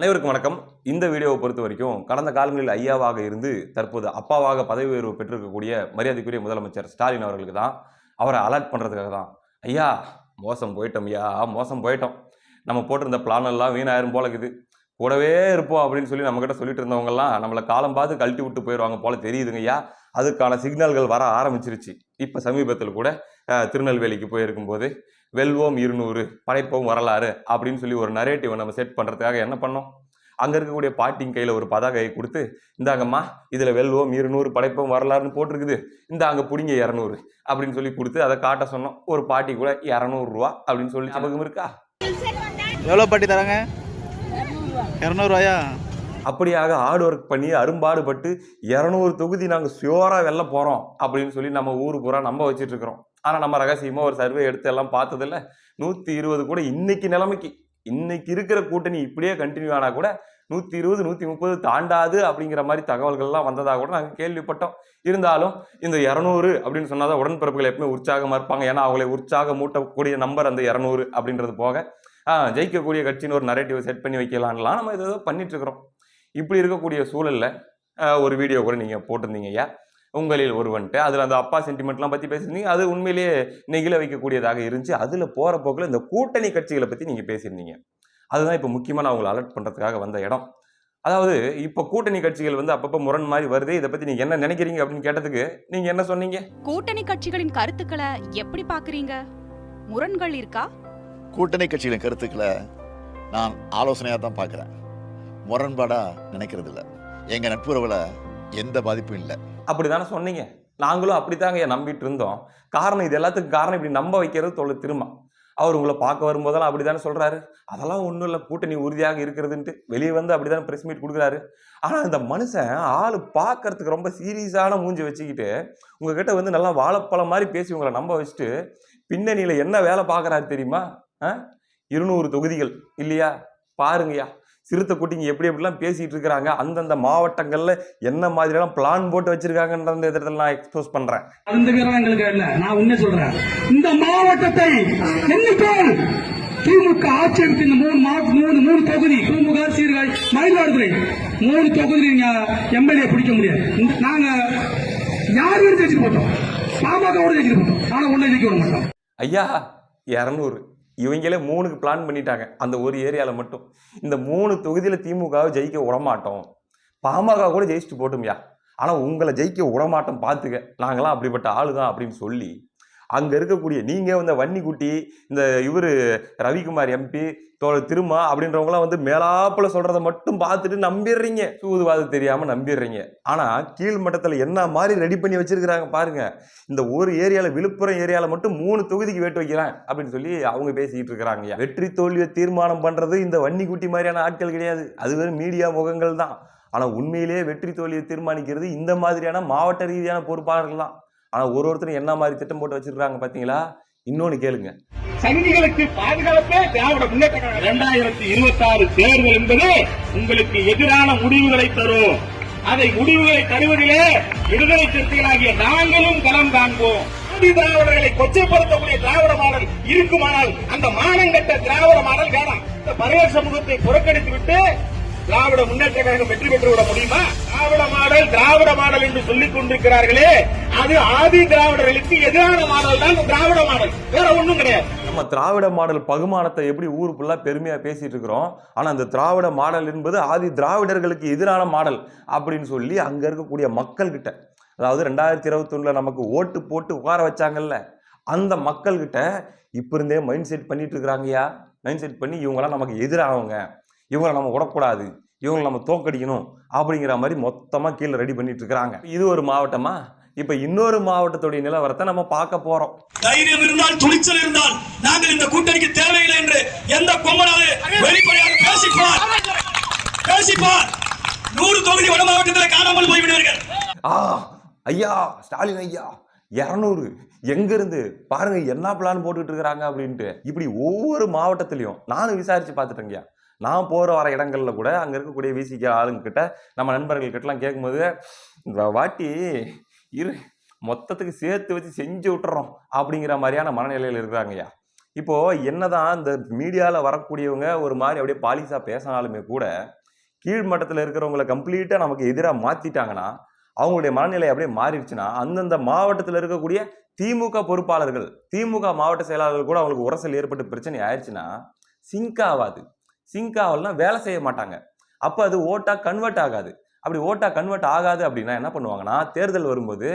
அனைவருக்கும் வணக்கம். இந்த வீடியோவை பொறுத்த வரைக்கும் கடந்த காலங்களில் ஐயாவாக இருந்து தற்போது அப்பாவாக பதவி உயர்வு பெற்றிருக்கக்கூடிய மரியாதைக்குரிய முதலமைச்சர் ஸ்டாலின் அவர்களுக்கு தான் அவரை அலர்ட் பண்ணுறதுக்காக தான். ஐயா மோசம் போயிட்டோம் ஐயா மோசம் போயிட்டோம். நம்ம போட்டிருந்த பிளான் எல்லாம் வீணாயிரும் போல இருக்குது. கூடவே இருப்போம் அப்படின்னு சொல்லி நம்மக்கிட்ட சொல்லிட்டு இருந்தவங்கலாம் நம்மளை காலம் பார்த்து கழட்டி விட்டு போயிடுவாங்க போல தெரியுதுங்க ஐயா. அதுக்கான சிக்னல்கள் வர ஆரம்பிச்சிருச்சு. இப்போ சமீபத்தில் கூட திருநெல்வேலிக்கு போயிருக்கும்போது வெல்வோம் இருநூறு படைப்போம் வரலாறு அப்படின்னு சொல்லி ஒரு நரேட்டிவை நம்ம செட் பண்ணுறதுக்காக என்ன பண்ணோம்? அங்கே இருக்கக்கூடிய பாட்டிங் கையில் ஒரு பதாகையை கொடுத்து இந்தாங்கம்மா இதில் வெல்வோம் இருநூறு படைப்போம் வரலாறுன்னு போட்டிருக்குது. இந்த அங்கே பிடிங்க இரநூறு. அப்படின்னு சொல்லி கொடுத்து அதை காட்ட சொன்னோம். ஒரு பாட்டி கூட இரநூறுவா அப்படின்னு சொல்லி ஞாபகம் இருக்கா? எவ்வளோ பாட்டி தராங்க? இரநூறுவாயா? அப்படியாக ஹார்ட் ஒர்க் பண்ணி அரும்பாடுபட்டு இரநூறு தொகுதி நாங்கள் ஷியோராக வெளில போகிறோம் அப்படின்னு சொல்லி நம்ம ஊர் பூரா நம்ப வச்சுட்டு இருக்கிறோம். ஆனால் நம்ம ரகசியமாக ஒரு சர்வே எடுத்து எல்லாம் பார்த்ததில்ல. நூற்றி இருபது கூட இன்னைக்கு நிலைமைக்கு. இன்னைக்கு இருக்கிற கூட்டணி இப்படியே கண்டினியூ ஆனால் கூட நூற்றி இருபது நூற்றி முப்பது தாண்டாது அப்படிங்கிற மாதிரி தகவல்கள்லாம் வந்ததாக கூட நாங்கள் கேள்விப்பட்டோம். இருந்தாலும் இந்த இரநூறு அப்படின்னு சொன்னால் தான் உடன்பிறப்புகள் எப்பவுமே உற்சாகமாக இருப்பாங்க. ஏன்னா அவங்களை உற்சாகம் மூட்டக்கூடிய நம்பர் அந்த இரநூறு அப்படின்றது போக ஜெயிக்கக்கூடிய கட்சின்னு ஒரு நரேட்டிவ் செட் பண்ணி வைக்கலான்லாம் நம்ம இதை பண்ணிட்டு இருக்கிறோம். இப்படி இருக்கக்கூடிய சூழல்ல ஒரு வீடியோ கூட நீங்கள் போட்டிருந்தீங்க ஐயா. உங்களில் ஒருவன்ட்டு. அதில் அந்த அப்பா சென்டிமெண்ட்லாம் பற்றி பேசியிருந்தீங்க. அது உண்மையிலேயே நெகிழ வைக்கக்கூடியதாக இருந்துச்சு. அதில் போகிற போக்கில் இந்த கூட்டணி கட்சிகளை பற்றி நீங்கள் பேசியிருந்தீங்க. அதுதான் இப்போ முக்கியமாக நான் உங்களை அலர்ட் பண்ணுறதுக்காக வந்த இடம். அதாவது இப்போ கூட்டணி கட்சிகள் வந்து அப்பப்போ முரண் மாதிரி வருது. இதை பற்றி நீங்கள் என்ன நினைக்கிறீங்க அப்படின்னு கேட்டதுக்கு நீங்கள் என்ன சொன்னீங்க? கூட்டணி கட்சிகளின் கருத்துக்களை எப்படி பாக்குறீங்க முரண்கள் இருக்கா? கூட்டணி கட்சிகளின் கருத்துக்களை நான் ஆலோசனையாக தான் பார்க்குறேன். முரண்பாடாக நினைக்கிறது இல்லை எங்கள் நட்புறவில் எந்த பாதிப்பும் இல்லை. அப்படி தானே சொன்னீங்க? நாங்களும் அப்படித்தாங்க நம்பிட்டு இருந்தோம் காரணம் இது எல்லாத்துக்கும் காரணம் இப்படி நம்ப வைக்கிறது தொலை திரும்ப. அவர் உங்களை பார்க்க வரும்போதெல்லாம் அப்படி தானே சொல்கிறாரு அதெல்லாம் ஒன்றும் இல்லை கூட்டணி உறுதியாக இருக்கிறதுன்ட்டு வெளியே வந்து அப்படிதானே ப்ரெஸ் மீட் கொடுக்குறாரு. ஆனால் இந்த மனுஷன் ஆள் பார்க்கறதுக்கு ரொம்ப சீரியஸான மூஞ்சி வச்சுக்கிட்டு உங்ககிட்ட வந்து நல்லா வாழைப்பழம் மாதிரி பேசி உங்களை நம்ப வச்சுட்டு பின்னணியில் என்ன வேலை பார்க்குறாரு தெரியுமா? ஆ? இருநூறு தொகுதிகள் இல்லையா? பாருங்கய்யா. சிறுத்தை குட்டிங்க எப்படி எப்படிலாம் பேசிட்டு இருக்கிறாங்க அந்தந்த மாவட்டங்கள்ல என்ன மாதிரியெல்லாம் பிளான் போட்டு வச்சிருக்காங்கன்ற இந்த இடத்துல நான் எக்ஸ்போஸ் இல்ல நான் உன்ன சொல்றேன். இந்த மாவட்டத்தை திமுக ஆட்சி இந்த மூணு மூணு மூணு தொகுதி திமுக சீர்காழி மயிலாடுதுறை மூணு தொகுதி நீங்க எம்எல்ஏ பிடிக்க முடியாது. நாங்க யார் வீடு ஜெயிச்சு போட்டோம் பாமகவோட ஜெயிச்சு போட்டோம் ஆனா ஒன்றை ஜெயிக்க விட மாட்டோம். ஐயா இரநூறு. இவங்களே மூணுக்கு பிளான் பண்ணிட்டாங்க. அந்த ஒரு ஏரியாவில் மட்டும். இந்த மூணு தொகுதியில் திமுகவை ஜெயிக்க விடமாட்டோம். பாமக கூட ஜெயிச்சுட்டு போட்டோம்யா. ஆனால் உங்களை ஜெயிக்க விடமாட்டோம் பார்த்துக்க நாங்களாம் அப்படிப்பட்ட ஆளு தான் அப்படின்னு சொல்லி அங்கே இருக்கக்கூடிய நீங்கள் இந்த வன்னிக்குட்டி இந்த இவர் ரவிக்குமார் எம்பி தோ திருமா அப்படின்றவங்களாம் வந்து மேலாப்பில் சொல்கிறத மட்டும் பார்த்துட்டு நம்பிடுறீங்க. சூதுவாது தெரியாமல் நம்பிடுறீங்க. ஆனால் கீழ் மட்டத்தில் என்ன மாதிரி ரெடி பண்ணி வச்சிருக்கிறாங்க பாருங்கள் இந்த ஒரு ஏரியாவில் விழுப்புரம் ஏரியாவில் மட்டும் மூணு தொகுதிக்கு வேட்டு வைக்கிறேன் அப்படின்னு சொல்லி அவங்க பேசிக்கிட்டு இருக்கிறாங்க வெற்றி தோல்வியை தீர்மானம் பண்ணுறது இந்த வன்னிக்குட்டி மாதிரியான ஆட்கள் கிடையாது. அது வெறும் மீடியா முகங்கள் தான் ஆனால் உண்மையிலேயே வெற்றி தோல்வியை தீர்மானிக்கிறது இந்த மாதிரியான மாவட்ட ரீதியான பொறுப்பாளர்கள் தான் ஆனால் ஒரு ஒருத்தரும் என்ன மாதிரி திட்டம் போட்டு வச்சிருக்காங்க பார்த்தீங்களா இன்னொன்னு கேளுங்க. சங்கிகளுக்கு பாதுகாப்பே திராவிட முன்னேற்ற கழகம். இரண்டாயிரத்தி இருபத்தி ஆறு தேர்தல் என்பது உங்களுக்கு எதிரான முடிவுகளை தரும். அதை முடிவுகளை தருவதிலே விடுதலை சிறுத்தைகளாகிய நாங்களும் களம் காண்போம். திராவிடர்களை கொச்சைப்படுத்தக்கூடிய திராவிட மாடல் இருக்குமானால் அந்த மானங்கட்ட திராவிட மாடல் வேணாம். இந்த பழைய சமூகத்தை புறக்கணித்து விட்டு திராவிட முன்னேற்ற கழகம் வெற்றி பெற்றுவிட முடியுமா? திராவிட மாடல் திராவிட மாடல் என்று சொல்லிக் கொண்டிருக்கிறார்களே அது ஆதி திராவிடர்களுக்கு எதிரான மாடல் தான் திராவிட மாடல். வேற ஒண்ணும் கிடையாது. நம்ம திராவிட மாடல் பகுமானத்தை எப்படி ஊர் ஃபுல்லாக பெருமையாக பேசிட்டு இருக்கிறோம்? ஆனால் அந்த திராவிட மாடல் என்பது ஆதி திராவிடர்களுக்கு எதிரான மாடல் அப்படின்னு சொல்லி அங்கே இருக்கக்கூடிய மக்கள்கிட்ட அதாவது ரெண்டாயிரத்தி இருபத்தொன்னில் நமக்கு ஓட்டு போட்டு உட்கார வச்சாங்கல்ல அந்த மக்கள்கிட்ட இப்போ இருந்தே மைண்ட் செட் பண்ணிட்டு இருக்கிறாங்கயா மைண்ட் செட் பண்ணி இவங்களாம் நமக்கு எதிரானவங்க. இவங்களை நம்ம விடக்கூடாது இவங்களை நம்ம தோக்கடிக்கணும் அப்படிங்கிற மாதிரி மொத்தமாக கீழே ரெடி பண்ணிட்டு இருக்கிறாங்க. இது ஒரு மாவட்டமா? இப்போ இன்னொரு மாவட்டத்துடைய நிலவரத்தை நம்ம பார்க்க போகிறோம் தைரியம் இருந்தால் துணிச்சல் இருந்தால் நாங்கள் இந்த கூட்டணிக்கு தேவையில்லை என்று எந்த கொம்பனாவது வெளிப்படையாக பேசிப்பார். பேசிப்பார். நூறு தொகுதி வட மாவட்டத்தில் காணாமல் போய்விடுவீர்கள். ஆ ஐயா ஸ்டாலின் ஐயா இரநூறு. எங்கேருந்து பாருங்க என்ன பிளான் போட்டுக்கிட்டு இருக்கிறாங்க அப்படின்ட்டு. இப்படி ஒவ்வொரு மாவட்டத்திலையும் நானும் விசாரிச்சு பார்த்துட்டேங்கய்யா. நான் போகிற வர இடங்களில் கூட அங்கே இருக்கக்கூடிய விசிக்க ஆளுங்கக்கிட்ட நம்ம நண்பர்கள்கிட்டலாம் கேட்கும்போது இந்த வாட்டி இரு மொத்தத்துக்கு சேர்த்து வச்சு செஞ்சு விட்டுறோம் அப்படிங்கிற மாதிரியான மனநிலையில் இருக்கிறாங்கய்யா இப்போ என்னதான் இந்த மீடியாவில் வரக்கூடியவங்க ஒரு மாதிரி அப்படியே பாலிசாக பேசினாலுமே கூட கீழ்மட்டத்தில் இருக்கிறவங்கள கம்ப்ளீட்டாக நமக்கு எதிராக மாற்றிட்டாங்கன்னா அவங்களுடைய மனநிலை அப்படியே மாறிடுச்சுன்னா அந்தந்த மாவட்டத்தில் இருக்கக்கூடிய திமுக பொறுப்பாளர்கள் திமுக மாவட்ட செயலாளர்கள் கூட அவங்களுக்கு உரசல் ஏற்பட்டு பிரச்சனை ஆயிடுச்சுன்னா சிங்க் ஆகாது. சிங்க் ஆகலாம் வேலை செய்ய மாட்டாங்க. அப்போ அது ஓட்டாக கன்வெர்ட் ஆகாது. அப்படி ஓட்டாக கன்வெர்ட் ஆகாது அப்படின்னா என்ன பண்ணுவாங்கன்னா தேர்தல் வரும்போது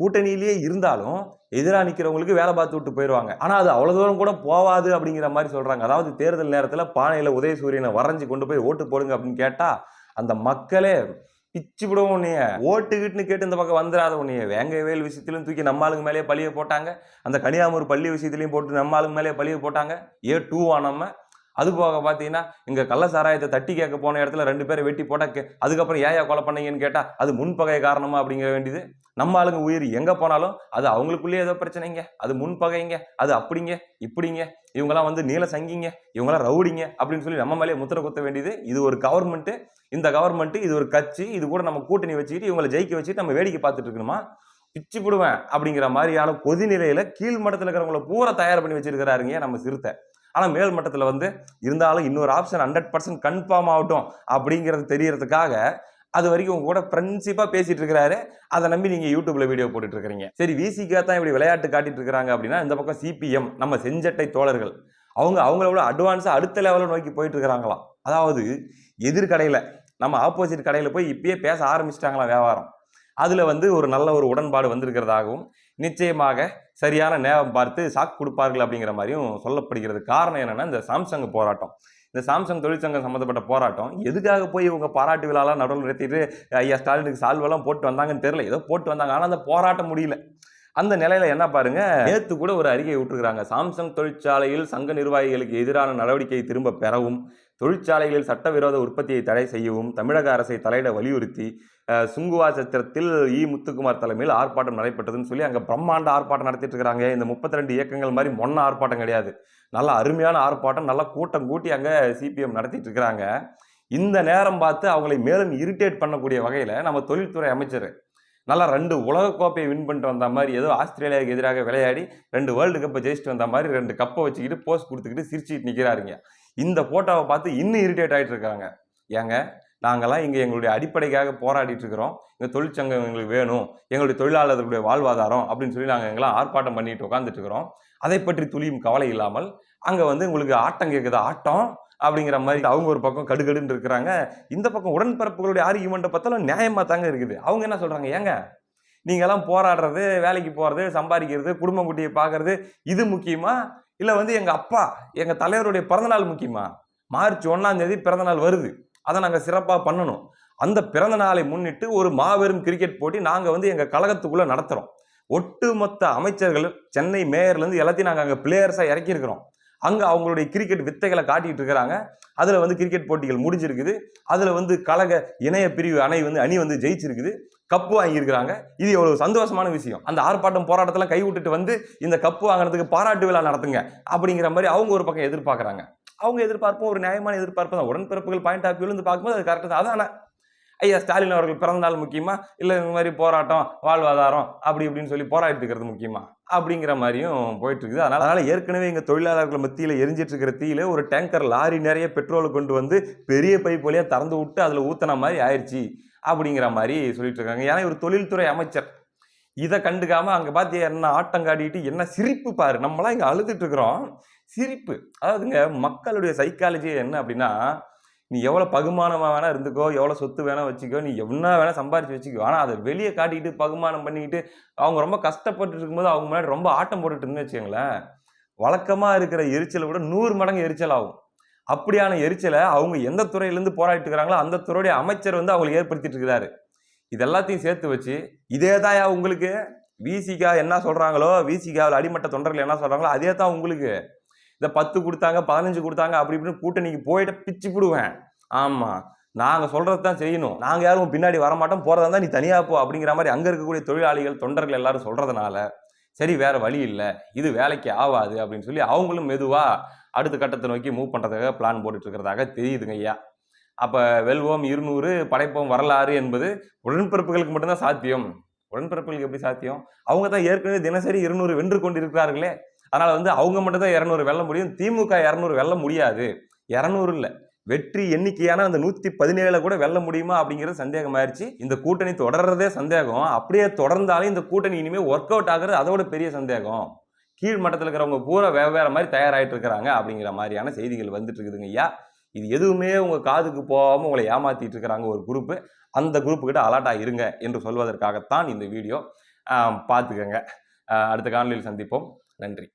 கூட்டணியிலேயே இருந்தாலும் எதிராக நிற்கிறவங்களுக்கு வேலை பார்த்து விட்டு போயிடுவாங்க. ஆனால் அது அவ்வளோ தூரம் கூட போவாது அப்படிங்கிற மாதிரி சொல்கிறாங்க அதாவது தேர்தல் நேரத்தில் பானையில் உதயசூரியனை வரைஞ்சி கொண்டு போய் ஓட்டு போடுங்க அப்படின்னு கேட்டால் அந்த மக்களே பிச்சு விடுவோம் உன்னைய. ஓட்டுக்கிட்டுன்னு கேட்டு இந்த பக்கம் வந்துடாத உன்னைய. வேங்க வேல் விஷயத்திலும் தூக்கி நம்ம ஆளுங்க மேலேயே பழிய போட்டாங்க. அந்த கனியாமூர் பள்ளி விஷயத்திலையும் போட்டு நம்ம ஆளுங்க மேலேயே பழிய போட்டாங்க. ஏ டூவா நம்ம அது போக பார்த்தீங்கன்னா இங்கே கள்ள சாராயத்தை தட்டி கேட்க போன இடத்துல ரெண்டு பேரை வெட்டி போட்டால் கே அதுக்கப்புறம் ஏயா கொலை பண்ணீங்கன்னு கேட்டால் அது முன்பகை காரணமா அப்படிங்கிற வேண்டியது. நம்ம ஆளுங்க உயிர் எங்கே போனாலும் அது அவங்களுக்குள்ளேயே ஏதோ பிரச்சனைங்க. அது முன்பகைங்க அது அப்படிங்க இப்படிங்க. இவங்கெல்லாம் வந்து நீல சங்கிங்க இவங்கெல்லாம் ரவுடிங்க அப்படின்னு சொல்லி நம்ம மேலேயே முத்திர குத்த வேண்டியது. இது ஒரு கவர்மெண்ட்டு இந்த கவர்மெண்ட்டு இது ஒரு கட்சி இது கூட நம்ம கூட்டணி வச்சுக்கிட்டு இவங்களை ஜெயிக்க வச்சுட்டு நம்ம வேடிக்கை பார்த்துட்டு இருக்கணுமா? பிச்சு போடுவேன் அப்படிங்கிற மாதிரியான கொதிநிலையில் கீழ் மட்டத்தில் இருக்கிறவங்கள பூரா தயார் பண்ணி வச்சிருக்கிறாருங்க நம்ம சிறுத்தை. ஆனால் மேல் மட்டத்தில் வந்து இருந்தாலும் இன்னொரு ஆப்ஷன் ஹண்ட்ரட் பர்சன்ட் கன்ஃபார்ம் ஆகட்டும் அப்படிங்கிறது தெரியறதுக்காக அது வரைக்கும் உங்க கூட ஃப்ரெண்ட்ஷிப்பா பேசிட்டு இருக்கிறாரு. அதை நம்பி நீங்க யூடியூப்ல வீடியோ போட்டுட்டு இருக்கிறீங்க. சரி விசிகா தான் இப்படி விளையாட்டு காட்டிட்டு இருக்காங்க அப்படின்னா இந்த பக்கம் சிபிஎம் நம்ம செஞ்சட்டை தோழர்கள் அவங்க அவங்கள விட அட்வான்ஸாக அடுத்த லெவலில் நோக்கி போயிட்டு இருக்கிறாங்களாம். அதாவது எதிர்கடையில் நம்ம ஆப்போசிட் கடையில் போய் இப்பயே பேச ஆரம்பிச்சிட்டாங்களாம் வியாபாரம். அதில் வந்து ஒரு நல்ல ஒரு உடன்பாடு வந்திருக்கிறதாகவும் நிச்சயமாக சரியான நேரம் பார்த்து சாக்கு கொடுப்பார்கள் அப்படிங்கிற மாதிரியும் சொல்லப்படுகிறது. காரணம் என்னென்னா இந்த சாம்சங் போராட்டம். இந்த சாம்சங் தொழிற்சங்கம் சம்மந்தப்பட்ட போராட்டம் எதுக்காக போய் இவங்க பாராட்டு விழாலாம் நடுவில் நிறுத்திட்டு ஐயா ஸ்டாலினுக்கு சால்வெல்லாம் போட்டு வந்தாங்கன்னு தெரியல. ஏதோ போட்டு வந்தாங்க. ஆனால் அந்த போராட்டம் முடியல. அந்த நிலையில என்ன பாருங்க நேற்று கூட ஒரு அறிக்கை விட்டுருக்காங்க சாம்சங் தொழிற்சாலையில் சங்க நிர்வாகிகளுக்கு எதிரான நடவடிக்கையை திரும்ப பெறவும் தொழிற்சாலைகளில் சட்டவிரோத உற்பத்தியை தடை செய்யவும் தமிழக அரசை தலையிட வலியுறுத்தி சுங்குவா சத்திரத்தில் இ. முத்துக்குமார் தலைமையில் ஆர்ப்பாட்டம் நடைபெற்றதுன்னு சொல்லி அங்கே பிரம்மாண்ட ஆர்ப்பாட்டம் நடத்திட்டு இருக்கிறாங்க இந்த 32 இயக்கங்கள் மாதிரி மொன்ன ஆர்ப்பாட்டம் கிடையாது. நல்ல அருமையான ஆர்ப்பாட்டம் நல்லா கூட்டம் கூட்டி அங்கே சிபிஎம் நடத்திட்டு இருக்கிறாங்க இந்த நேரம் பார்த்து அவங்களை மேலும் இரிட்டேட் பண்ணக்கூடிய வகையில் நம்ம தொழில்துறை அமைச்சர் நல்லா ரெண்டு உலகக்கோப்பையை வின் பண்ணிட்டு வந்த மாதிரி ஏதோ ஆஸ்திரேலியாவுக்கு எதிராக விளையாடி ரெண்டு வேர்ல்டு கப்பை ஜெயிச்சுட்டு வந்த மாதிரி ரெண்டு கப்பை வச்சுக்கிட்டு போஸ்ட் கொடுத்துக்கிட்டு சிரிச்சிட்டு நிற்கிறாருங்க இந்த ஃபோட்டோவை பார்த்து இன்னும் இரிட்டேட் ஆகிட்டு இருக்காங்க. ஏங்க நாங்கள்லாம் இங்கே எங்களுடைய அடிப்படைக்காக போராடிட்டு இருக்கிறோம் இந்த தொழிற்சங்கம் எங்களுக்கு வேணும். எங்களுடைய தொழிலாளர்களுடைய வாழ்வாதாரம் அப்படின்னு சொல்லி நாங்கள் எங்கெல்லாம் ஆர்ப்பாட்டம் பண்ணிட்டு உட்காந்துட்டு இருக்கிறோம் அதை பற்றி துளியும் கவலை இல்லாமல் அங்கே வந்து உங்களுக்கு ஆட்டம் கேட்குது ஆட்டம் அப்படிங்கிற மாதிரி அவங்க ஒரு பக்கம் கடுகடுன்னு இருக்கிறாங்க. இந்த பக்கம் உடன்பிறப்புகளுடைய ஆர்கியூமெண்ட்டை பார்த்தாலும் நியாயமாக தாங்க இருக்குது. அவங்க என்ன சொல்கிறாங்க ஏங்க நீங்கள்லாம் போராடுறது வேலைக்கு போகிறது சம்பாதிக்கிறது குடும்பம் குட்டியை பார்க்கறது இது முக்கியமா? இல்லை வந்து எங்கள் அப்பா எங்கள் தலைவருடைய பிறந்தநாள் முக்கியமா? மார்ச் ஒன்றாம் தேதி பிறந்தநாள் வருது. அதை நாங்கள் சிறப்பாக பண்ணணும். அந்த பிறந்த நாளை முன்னிட்டு ஒரு மாபெரும் கிரிக்கெட் போட்டி நாங்கள் வந்து எங்கள் கழகத்துக்குள்ளே நடத்துகிறோம் ஒட்டுமொத்த அமைச்சர்கள் சென்னை மேயர்லேருந்து எல்லாத்தையும் நாங்கள் அங்கே பிளேயர்ஸாக இறக்கியிருக்கிறோம். அங்கே அவங்களுடைய கிரிக்கெட் வித்தைகளை காட்டிகிட்டு இருக்கிறாங்க அதில் வந்து கிரிக்கெட் போட்டிகள் முடிஞ்சிருக்குது. அதில் வந்து கழக இணைய பிரிவு அணை வந்து அணி வந்து ஜெயிச்சிருக்குது. கப்பு வாங்கியிருக்கிறாங்க. இது எவ்வளோ சந்தோஷமான விஷயம். அந்த ஆர்ப்பாட்டம் போராட்டத்தெல்லாம் கை விட்டுட்டு வந்து இந்த கப்பு வாங்கினதுக்கு பாராட்டு விழா நடத்துங்க அப்படிங்கிற மாதிரி அவங்க ஒரு பக்கம் எதிர்பார்க்குறாங்க. அவங்க எதிர்பார்ப்பும் ஒரு நியாயமான எதிர்பார்ப்பு தான். உடன்பிறப்புகள் பாயிண்ட் ஆஃப் வியூலேருந்து பார்க்கும்போது அது கரெக்டாக தான். அதான ஐயா ஸ்டாலின் அவர்கள் பிறந்தநாள் முக்கியமா? இல்லை இந்த மாதிரி போராட்டம் வாழ்வாதாரம் அப்படி இப்படின்னு சொல்லி போராடிட்டு இருக்கிறது முக்கியமா? அப்படிங்கிற மாதிரியும் போயிட்டு இருக்குது. அதனால அதனால ஏற்கனவே எங்கள் தொழிலாளர்கள் மத்தியில் எரிஞ்சிட்டு இருக்கிற தீயில ஒரு டேங்கர் லாரி நிறைய பெட்ரோல் கொண்டு வந்து பெரிய பைப் வழியாக திறந்து விட்டு அதில் ஊத்தின மாதிரி ஆயிடுச்சு அப்படிங்கிற மாதிரி சொல்லிட்டு இருக்காங்க. ஏன்னா ஒரு தொழில்துறை அமைச்சர். இதை கண்டுக்காம அங்கே பார்த்து என்ன ஆட்டம் காட்டிட்டு என்ன சிரிப்பு பாரு. நம்மளாம் இங்கே அழுதுட்டு இருக்கிறோம். சிரிப்பு. அதாவதுங்க மக்களுடைய சைக்காலஜி என்ன அப்படின்னா நீ எவ்வளோ பகுமானமாக வேணால் இருந்துக்கோ எவ்வளோ சொத்து வேணால் வச்சுக்கோ நீ என்ன வேணால் சம்பாரிச்சு வச்சுக்கோ. ஆனால் அதை வெளியே காட்டிட்டு பகுமானம் பண்ணிக்கிட்டு அவங்க ரொம்ப கஷ்டப்பட்டு இருக்கும்போது அவங்க முன்னாடி ரொம்ப ஆட்டம் போட்டுட்டு இருந்து வச்சுங்களேன் வழக்கமாக இருக்கிற எரிச்சலை விட நூறு மடங்கு எரிச்சல் ஆகும். அப்படியான எரிச்சலை அவங்க எந்த துறையிலேருந்து போராடிட்டு இருக்கிறாங்களோ அந்த துறையுடைய அமைச்சர் வந்து அவங்களுக்கு ஏற்படுத்திட்டு இருக்கிறாரு. இது எல்லாத்தையும் சேர்த்து வச்சு இதே தான் உங்களுக்கு? விசிகா என்ன சொல்கிறாங்களோ விசிகாவில் அடிமட்ட தொண்டர்கள் என்ன சொல்கிறாங்களோ அதே தான் உங்களுக்கு. இந்த பத்து கொடுத்தாங்க பதினஞ்சு கொடுத்தாங்க அப்படி இப்படின்னு கூட்டணிக்கு போயிட்டு பிச்சு பிடுவேன். ஆமாம் நாங்கள் சொல்கிறது தான் செய்யணும். நாங்கள் யாரும் பின்னாடி வரமாட்டோம். போகிறதா இருந்தால் நீ தனியாக போ அப்படிங்கிற மாதிரி அங்கே இருக்கக்கூடிய தொழிலாளிகள் தொண்டர்கள் எல்லாரும் சொல்கிறதுனால சரி வேறு வழி இல்லை. இது வேலைக்கு ஆகாது அப்படின்னு சொல்லி அவங்களும் மெதுவாக அடுத்த கட்டத்தை நோக்கி மூவ் பண்ணுறதுக்காக பிளான் போட்டுட்டு இருக்கிறதாக தெரியுதுங்க ஐயா. அப்போ வெல்வோம் இருநூறு படைப்போம் வரலாறு என்பது உடன்பிறப்புகளுக்கு மட்டும்தான் சாத்தியம். உடன்பிறப்புகளுக்கு எப்படி சாத்தியம்? அவங்க தான் ஏற்கனவே தினசரி இருநூறு வென்று கொண்டிருக்கிறார்களே. அதனால் வந்து அவங்க மட்டும் தான் இரநூறு வெல்ல முடியும். திமுக இரநூறு வெல்ல முடியாது. இரநூறு இல்லை. வெற்றி எண்ணிக்கையான அந்த நூற்றி பதினேழுல கூட வெல்ல முடியுமா அப்படிங்கிறது சந்தேகமாயிருச்சு இந்த கூட்டணி தொடர்றதே சந்தேகம். அப்படியே தொடர்ந்தாலும் இந்த கூட்டணி இனிமேல் ஒர்க் அவுட் ஆகுறது அதோட பெரிய சந்தேகம். கீழ் மட்டத்தில் இருக்கிறவங்க பூரா வெவ்வேறு மாதிரி தயாராயிட்டு இருக்கிறாங்க அப்படிங்கிற மாதிரியான செய்திகள் வந்துட்டு இருக்குதுங்க ஐயா. இது எதுவுமே உங்கள் காதுக்கு போகாமல் உங்களை ஏமாற்றிட்டு இருக்கிறாங்க ஒரு குரூப்பு அந்த குரூப்பு கிட்ட அலர்ட்டா இருங்க என்று சொல்வதற்காகத்தான் இந்த வீடியோ பார்த்துக்கங்க. அடுத்த காணொலியில் சந்திப்போம். நன்றி.